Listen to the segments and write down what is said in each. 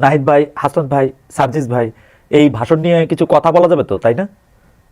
নাহিদ ভাই, হাসান ভাই, সার্জিস ভাই, এই ভাষণ নিয়ে কিছু কথা বলা যাবে তো, তাই না?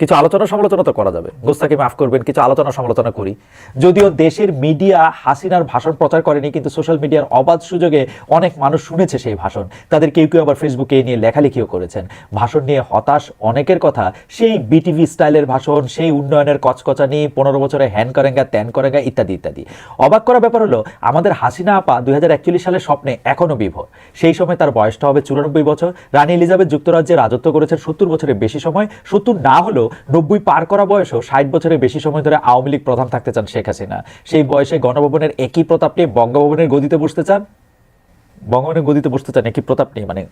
কিছু আলোচনা সমালোচনা তো করা যাবে। গোস্তাকে মাফ করবেন, কিছু আলোচনা সমালোচনা করি। যদিও দেশের মিডিয়া হাসিনার ভাষণ প্রচার করেনি, কিন্তু সোশ্যাল মিডিয়ার অবাধ সুযোগে অনেক মানুষ শুনেছে সেই ভাষণ। তাদের কেউ কেউ আবার ফেসবুকে নিয়ে লেখালেখিও করেছেন। ভাষণ নিয়ে হতাশ অনেকের কথা। সেই বিটিভি স্টাইলের ভাষণ, সেই উন্নয়নের কচকচানি, পনেরো বছরে হ্যান করেঙ্গা, ত্যান করেঙ্গা ইত্যাদি ইত্যাদি। অবাক করা ব্যাপার হলো, আমাদের হাসিনা আপা দুই হাজার একচল্লিশ সালের স্বপ্নে এখনও বিভোর। সেই সময় তার বয়সটা হবে চুরানব্বই বছর। রানী এলিজাবেথ যুক্তরাজ্যে রাজত্ব করেছেন সত্তর বছরের বেশি সময়। সত্তর না হলেও নব্বই পার করা বয়সেও ষাট বছরের বেশি সময় ধরে আওয়ামী লীগ প্রধান থাকতে চান শেখ হাসিনা। সেই বয়সে গণভবনের একই প্রতাপ নিয়ে বঙ্গভবনের গদিতে বসতে চান? বঙ্গভবনের গদিতে বসতে চান একই প্রতাপ নিয়ে মানে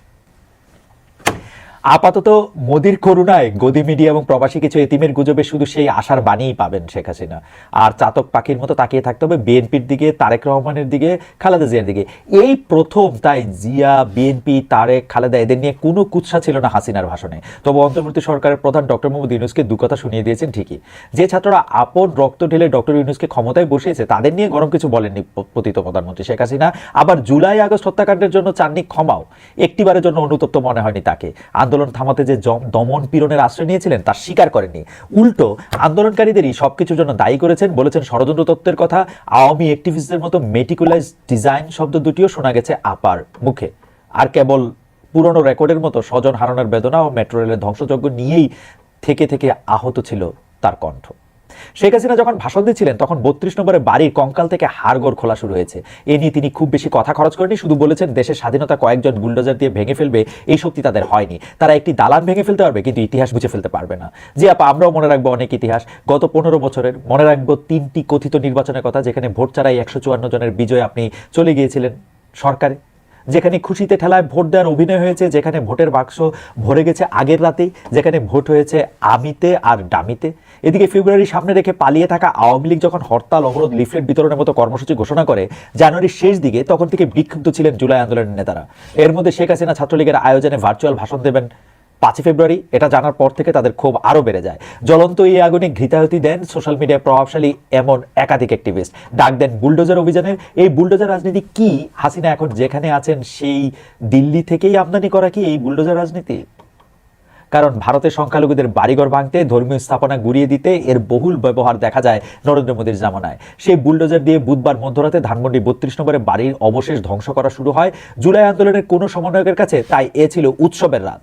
আপাতত মোদির করুণায় গদি মিডিয়া এবং প্রবাসী কিছু এতিমের গুজবে শুধু সেই আশার বাণীই পাবেন শেখ হাসিনা। আর চাতক পাখির মতো তাকিয়ে থাকতে হবে বিএনপির দিকে, তারেক রহমানের দিকে, খালেদা জিয়ার দিকে। এই প্রথম, তাই জিয়া, বিএনপি, তারেক, খালেদা, এদের নিয়ে কোনো কুৎসা ছিল না হাসিনার ভাষণে। তবে অন্তর্বর্তী সরকারের প্রধান ডক্টর মোহাম্মদ ইউনুসকে দু কথা শুনিয়ে দিয়েছেন ঠিকই। যে ছাত্ররা আপন রক্ত ঢেলে ডক্টর ইউনুসকে ক্ষমতায় বসিয়েছে, তাদের নিয়ে গরম কিছু বলেননি পতিত প্রধানমন্ত্রী শেখ হাসিনা। আবার জুলাই আগস্ট হত্যাকাণ্ডের জন্য চাননি ক্ষমাও। একটিবারের জন্য অনুতপ্ত মনে হয়নি তাকে। আন্দোলন থামাতে যে দমন পীড়নের আশ্রয় নিয়েছিলেন, তা স্বীকার করেননি। উল্টো, আন্দোলনকারীদেরই সবকিছুর জন্য দায়ী করেছেন বলেছেন ষড়যন্ত্র তত্ত্বের কথা। আওয়ামী অ্যাক্টিভিস্টদের মতো মেটিকুলাইজ ডিজাইন শব্দ দুটিও শোনা গেছে আপার মুখে। আর কেবল পুরনো রেকর্ডের মতো স্বজন হারানোর বেদনা ও মেট্রো রেলের ধ্বংসযজ্ঞ নিয়েই থেকে থেকে আহত ছিল তার কণ্ঠ। শেখ হাসিনা যখন ভাষণ দিচ্ছিলেন, তখন বত্রিশ নম্বরের বাড়ির কঙ্কাল থেকে হাড়গোড় খোলা শুরু হয়েছে। এ নিয়ে তিনি খুব বেশি কথা খরচ করেনি শুধু বলেছেন দেশের স্বাধীনতা কয়েকজন বুলডোজার দিয়ে ভেঙে ফেলবে, এই শক্তি তাদের হয়নি। তারা একটি দালান ভেঙে ফেলতে পারবে, কিন্তু ইতিহাস বুঝে ফেলতে পারবে না। জি আপা, আমরাও মনে রাখব অনেক ইতিহাস। গত পনেরো বছরের, মনে রাখব তিনটি কথিত নির্বাচনের কথা, যেখানে ভোট ছাড়াই একশো চুয়ান্ন জনের বিজয় আপনি চলে গিয়েছিলেন সরকারে। যেখানে খুশিতে ঠেলায় ভোট দেওয়ার অভিনয় হয়েছে, যেখানে ভোটের বাক্স ভরে গেছে আগের রাতেই, যেখানে ভোট হয়েছে আমিতে আর ডামিতে। এদিকে ফেব্রুয়ারি সামনে রেখে পালিয়ে থাকা আওয়ামী লীগ যখন হরতাল, অবরোধ, লিফলেট বিতরণের মতো কর্মসূচি ঘোষণা করে, জানুয়ারির শেষ দিকে তখন থেকে বিক্ষুব্ধ ছিলেন জুলাই আন্দোলনের নেতারা। এর মধ্যে শেখ হাসিনা ছাত্রলীগের আয়োজনে ভার্চুয়াল ভাষণ দেবেন পাঁচই ফেব্রুয়ারি, এটা জানার পর থেকে তাদের ক্ষোভ আরও বেড়ে যায়। জ্বলন্ত এই আগুনে ঘৃতাহতি দেন সোশ্যাল মিডিয়ায় প্রভাবশালী এমন একাধিক অ্যাক্টিভিস্ট ডাক দেন বুলডোজার অভিযানের, এই বুলডোজার রাজনীতি কি? হাসিনা এখন যেখানে আছেন, সেই দিল্লি থেকেই আমদানি করা কি এই বুলডোজার রাজনীতি? কারণ ভারতের সংখ্যালঘুদের বাড়িঘর ভাঙতে, ধর্মীয় স্থাপনা গুড়িয়ে দিতে এর বহুল ব্যবহার দেখা যায় নরেন্দ্র মোদীর জামানায়। সেই বুলডোজার দিয়ে বুধবার মধ্যরাতে ধানমন্ডি বত্রিশ নম্বরে বাড়ির অবশেষ ধ্বংস করা শুরু হয়। জুলাই আন্দোলনের কোনো সমন্বয়কের কাছে, তাই এ ছিল উৎসবের রাত।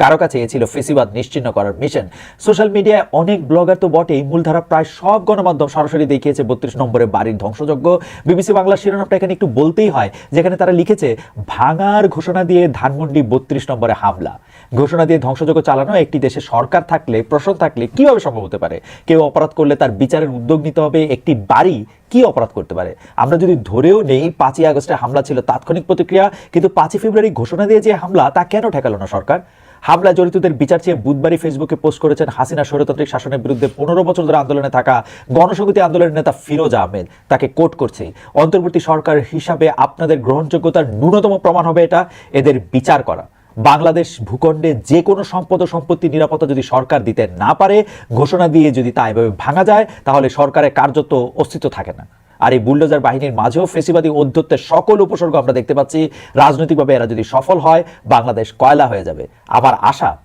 কারও কাছে এ ছিল ফেসিবাদ নিশ্চিন্ন করার মিশন সোশ্যাল মিডিয়ায় অনেক ব্লগার তো বটেই, মূলধারা প্রায় সব গণমাধ্যম সরাসরি দেখিয়েছে বত্রিশ নম্বরে বাড়ির ধ্বংসযজ্ঞ। বিবিসি বাংলার শিরোনামটা এখানে একটু বলতেই হয়, যেখানে তারা লিখেছে, ভাঙার ঘোষণা দিয়ে ধানমন্ডি বত্রিশ নম্বরে হামলা। ঘোষণা দিয়ে ধ্বংসযজ্ঞ চালানো একটি দেশে সরকার থাকলে, প্রশাসন থাকলে কীভাবে সম্ভব হতে পারে? কেউ অপরাধ করলে তার বিচারের উদ্যোগ নিতে হবে, একটি বাড়ি কি অপরাধ করতে পারে? আমরা যদি ধরেও নেই, পাঁচই আগস্টে হামলা ছিল তাৎক্ষণিক প্রতিক্রিয়া, কিন্তু পাঁচই ফেব্রুয়ারি ঘোষণা দিয়ে যে হামলা, তা কেন ঠেকালো না সরকার? হামলা জড়িতদের বিচার চেয়ে বুধবারই ফেসবুকে পোস্ট করেছেন হাসিনা স্বৈরতান্ত্রিক শাসনের বিরুদ্ধে পনেরো বছর ধরে আন্দোলনে থাকা গণসংহতি আন্দোলনের নেতা ফিরোজ আহমেদ। তাকে কোট করছে। অন্তর্বর্তী সরকার হিসাবে আপনাদের গ্রহণযোগ্যতার ন্যূনতম প্রমাণ হবে এটা। এদের বিচার করা। বাংলাদেশ ভূখণ্ডে যে কোনো সম্পদ ও সম্পত্তি নিরাপত্তা যদি সরকার দিতে না পারে, ঘোষণা দিয়ে যদি তা এভাবে ভাঙা যায়, তাহলে সরকারের কার্যত অস্তিত্ব থাকে না। আর এই বুলডোজার বাহিনীর মাঝেও ফেসিবাদী অধ্যত্বের সকল উপসর্গ আমরা দেখতে পাচ্ছি। রাজনৈতিকভাবে এরা যদি সফল হয়, বাংলাদেশ কয়লা হয়ে যাবে। আবার আশা,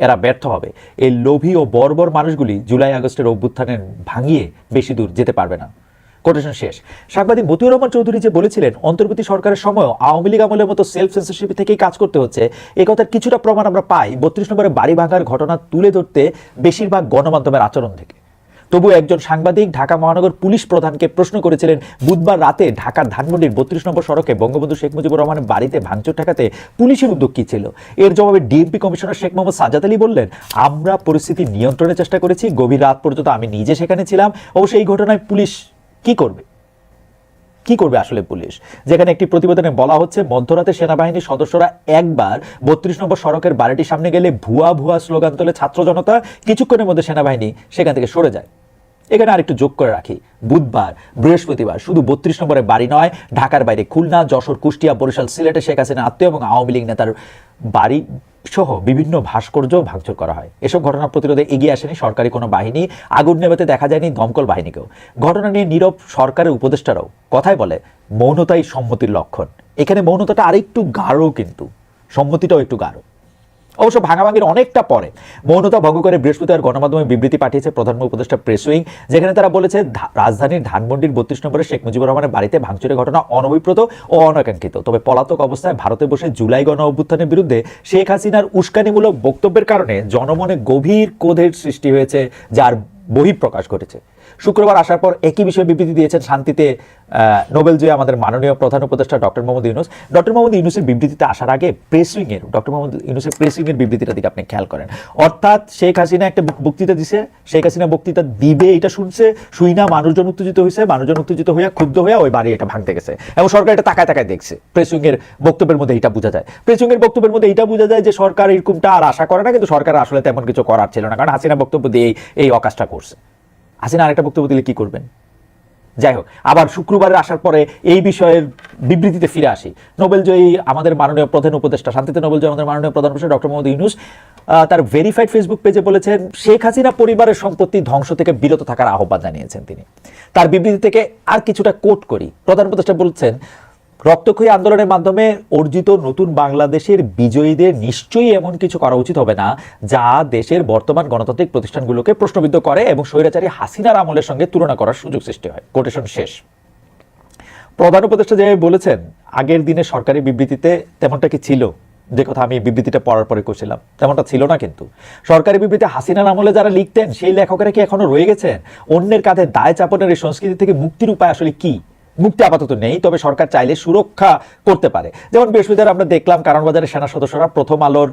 এরা ব্যর্থ হবে। এই লোভী ও বর্বর মানুষগুলি জুলাই আগস্টের অভ্যুত্থানের ভাঙিয়ে বেশি দূর যেতে পারবে না। কোটেশন শেষ। সাংবাদিক মতিউর রহমান চৌধুরী যে বলেছিলেন, অন্তর্বর্তী সরকারের সময়ও আওয়ামী লীগ আমলের মতো সেলফ সেন্সরশিপ থেকেই কাজ করতে হচ্ছে। এ কথার কিছুটা প্রমাণ আমরা পাই। বত্রিশ নম্বরে বাড়ি ভাঙার ঘটনা তুলে ধরতে বেশিরভাগ গণমাধ্যমের আচরণ থেকে। তবু একজন সাংবাদিক ঢাকা মহানগর পুলিশ প্রধানকে প্রশ্ন করেছিলেন, বুধবার রাতে ঢাকার ধানমন্ডির বত্রিশ নম্বর সড়কে বঙ্গবন্ধু শেখ মুজিবুর রহমানের বাড়িতে ভাঙচুর ঠেকাতে পুলিশের উদ্যোগ কী ছিল? এর জবাবে ডিএমপি কমিশনার শেখ মোহাম্মদ সাজাদ আলী বললেন, আমরা পরিস্থিতি নিয়ন্ত্রণের চেষ্টা করেছি, গভীর রাত পর্যন্ত আমি নিজে সেখানে ছিলাম। ও সেই ঘটনায় পুলিশ কি করবে? কি করবে আসলে পুলিশ? যেখানে একটি প্রতিবেদনে বলা হচ্ছে, মধ্যরাতে সেনাবাহিনীর সদস্যরা একবার বত্রিশ নম্বর সড়কের বাড়িটির সামনে গেলে ভুয়া ভুয়া স্লোগান তোলে ছাত্র জনতা। কিছুক্ষণের মধ্যে সেনাবাহিনী সেখান থেকে সরে যায়। এখানে আরেকটু যোগ করে রাখি। বুধবার, বৃহস্পতিবার, শুধু বত্রিশ নম্বরের বাড়ি নয়, ঢাকার বাইরে খুলনা, যশোর, কুষ্টিয়া, বরিশাল, সিলেটে শেখ হাসিনা আত্মীয় এবং আওয়ামী লীগ নেতার বাড়ি সহ বিভিন্ন ভাস্কর্য ভাঙচুর করা হয়। এসব ঘটনা প্রতিরোধে এগিয়ে আসেনি সরকারি কোনো বাহিনী। আগুন নেভাতে দেখা যায়নি দমকল বাহিনীকেও। ঘটনা নিয়ে নীরব সরকারের উপদেষ্টারাও কথাই বলে, মৌনতাই সম্মতির লক্ষণ। এখানে মৌনতাটা আরেকটু গাঢ় কিন্তু। সম্মতিটাও একটু গাঢ়। অবশ্য ভাঙাভাঙির অনেকটা পরে। মৌনতা ভঙ্গ করে বৃহস্পতিবার গণমাধ্যমে বিবৃতি পাঠিয়েছে প্রধান উপদেষ্টা প্রেস উইং, যেখানে তারা বলেছে রাজধানীর ধানমন্ডির বত্রিশ নম্বরে শেখ মুজিবুর রহমানের বাড়িতে ভাঙচুরের ঘটনা অনভিপ্রত ও অনাকাঙ্ক্ষিত। তবে পলাতক অবস্থায় ভারতে বসে জুলাই গণ অভ্যুত্থানের বিরুদ্ধে শেখ হাসিনার উস্কানিমূলক বক্তব্যের কারণে জনমনে গভীর ক্রোধের সৃষ্টি হয়েছে, যার বহিঃপ্রকাশ ঘটেছে। শুক্রবার আসার পর একই বিষয়ে বিবৃতি দিয়েছেন শান্তিতে নোবেল জয়ী আমাদের মাননীয় প্রধান উপদেষ্টা ডক্টর মোহাম্মদ ইউনুস। ডক্টর মোহাম্মদ ইউনুসের বিবৃতিতে আসার আগে প্রেসিং এর ডক্টর মোহাম্মদ ইউনুসের প্রেসিং এর বিবৃতিটা দিকে আপনি খেয়াল করেন। অর্থাৎ শেখ হাসিনা একটা বক্তৃতা দিছে, শেখ হাসিনা বক্তৃতা দিবে, এটা শুনছে, শুই না, মানুষজন উত্তেজিত হয়েছে মানুষজন উত্তেজিত হইয়া, ক্ষুব্ধ হইয়া ওই বাড়ি এটা ভাঙতে গেছে। এবং সরকার এটা তাকায় তাকায় দেখছে প্রেসিং এর বক্তব্যের মধ্যে এটা বোঝা যায়। প্রেসিং এর বক্তব্যের মধ্যে এটা বোঝা যায় যে সরকার এরকমটা আর আশা করে না, কিন্তু সরকার আসলে তেমন কিছু করার ছিল না, কারণ হাসিনা বক্তব্য দিয়ে এই অকাজটা করছে। হাসিনা আরেকটা বক্তব্য দিলে কি করবেন? যাই হোক, আবার শুক্রবারে আসার পরে এই বিষয়ের বিবৃতিতে ফিরে আসি। নোবেলজয়ী আমাদের মাননীয় প্রধান উপদেষ্টা, শান্তিতে নোবেলজয়ী আমাদের মাননীয় প্রধান উপদেষ্টা ডক্টর মোহাম্মদ ইউনুস তার ভেরিফাইড ফেসবুক পেজে বলেছেন, শেখ হাসিনা পরিবারের সম্পত্তি ধ্বংস থেকে বিরত থাকার আহ্বান জানিয়েছেন তিনি। তার বিবৃতি থেকে আর কিছুটা কোট করি। প্রধান উপদেষ্টা বলছেন রক্তক্ষয়ী আন্দোলনের মাধ্যমে অর্জিত নতুন বাংলাদেশের বিজয়ীদের নিশ্চয়ই এমন কিছু করা উচিত হবে না, যা দেশের বর্তমান গণতান্ত্রিক প্রতিষ্ঠানগুলোকে প্রশ্নবিদ্ধ করে এবং স্বৈরাচারী হাসিনার আমলের সঙ্গে তুলনা করার সুযোগ সৃষ্টি হয়। কোটেশন শেষ। প্রধান উপদেষ্টা যেভাবে বলেছেন, আগের দিনে সরকারি বিবৃতিতে তেমনটা কি ছিল? যে কথা আমি বিবৃতিটা পড়ার পরে করছিলাম তেমনটা ছিল না কিন্তু। সরকারি বিবৃতি হাসিনার আমলে যারা লিখতেন, সেই লেখকেরা কি এখনও রয়ে গেছেন? অন্যের কাঁধে দায় চাপনের এই সংস্কৃতি থেকে মুক্তির উপায় আসলে কি? মুক্তি আপাতত নেই, তবে সরকার চাইলে সুরক্ষা করতে পারে। যেমন বৃহস্পতিবার আমরা দেখলাম কারণ বাজারের সেনা সদস্যরা প্রথম আলোর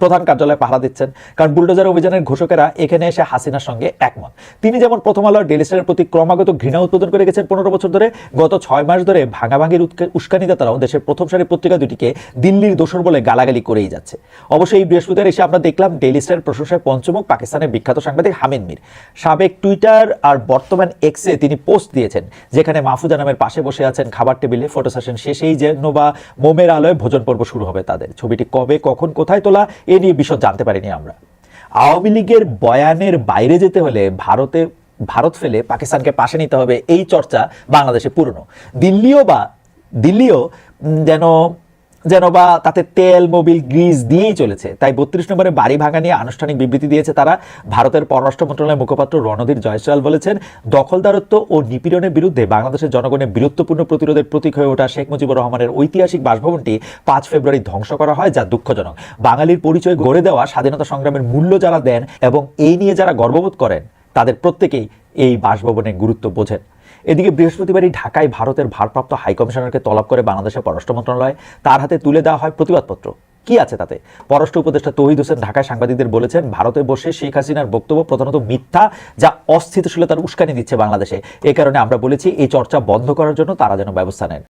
প্রধান কার্যালয়ে পাহারা দিচ্ছেন। কারণ বুলডোজার অভিযানের ঘোষকেরা এখানে এসে হাসিনার সঙ্গে একমত। তিনি যেমন প্রথম আলোর ডেলি স্টারের প্রতি ক্রমাগত ঘৃণা উৎপাদন করে গেছেন পনেরো বছর ধরে, গত ছয় মাস ধরে ভাঙাভাঙির উস্কানিদাতারাও দেশের প্রথম সারি পত্রিকা দুটিকে দিল্লির দোষর বলে গালাগালি করেই যাচ্ছে। অবশ্যই এই বৃহস্পতিবার এসে আমরা দেখলাম ডেলি স্টারের প্রশংসায় পঞ্চমুখ পাকিস্তানের বিখ্যাত সাংবাদিক হামিদ মির। সাবেক টুইটার আর বর্তমান এক্সে তিনি পোস্ট দিয়েছেন, যেখানে মাহফুজা নামের পাশে বসে আছেন খাবার টেবিলে ফটো সেশন শেষেই যেন বা মোমের আলোয় ভোজন পর্ব শুরু হবে তাদের। ছবিটি কবে, কখন, কোথায় তোলা এ নিয়ে বিশদ জানতে পারিনি আমরা। আওয়ামী লীগের বয়ানের বাইরে যেতে হলে ভারতে, ভারত ফেলে পাকিস্তানকে পাশে নিতে হবে এই চর্চা বাংলাদেশে পুরনো। দিল্লিও বা, দিল্লিও যেন যেন বা তাতে তেল, মোবিল গ্রিজ দিয়েই চলেছে। তাই বত্রিশ নম্বরে বাড়ি ভাঙা নিয়ে আনুষ্ঠানিক বিবৃতি দিয়েছে তারা। ভারতের পররাষ্ট্র মন্ত্রণালয়ের মুখপাত্র রণধীর জয়সওয়াল বলেছেন, দখলদারত্ব ও নিপীড়নের বিরুদ্ধে বাংলাদেশের জনগণের বীরত্বপূর্ণ প্রতিরোধের প্রতীক হয়ে ওঠা শেখ মুজিবুর রহমানের ঐতিহাসিক বাসভবনটি পাঁচ ফেব্রুয়ারি ধ্বংস করা হয় যা দুঃখজনক। বাঙালির পরিচয় গড়ে দেওয়া, স্বাধীনতা সংগ্রামের মূল্য যারা দেন এবং এই নিয়ে যারা গর্ববোধ করেন, তাদের প্রত্যেকেই এই বাসভবনের গুরুত্ব বোঝেন। এদিকে বৃহস্পতিবারই ঢাকায় ভারতের ভারপ্রাপ্ত হাইকমিশনারকে তলব করে বাংলাদেশের পররাষ্ট্র মন্ত্রণালয় তার হাতে তুলে দেওয়া হয় প্রতিবাদপত্র। কি আছে তাতে? পররাষ্ট্র উপদেষ্টা তহিদ হোসেন ঢাকায় সাংবাদিকদের বলেছেন, ভারতে বসে শেখ হাসিনার বক্তব্য প্রধানত মিথ্যা যা অস্থিতিশীলতার উস্কানি দিচ্ছে বাংলাদেশে। এ কারণে আমরা বলেছি, এই চর্চা বন্ধ করার জন্য তারা যেন ব্যবস্থা নেন।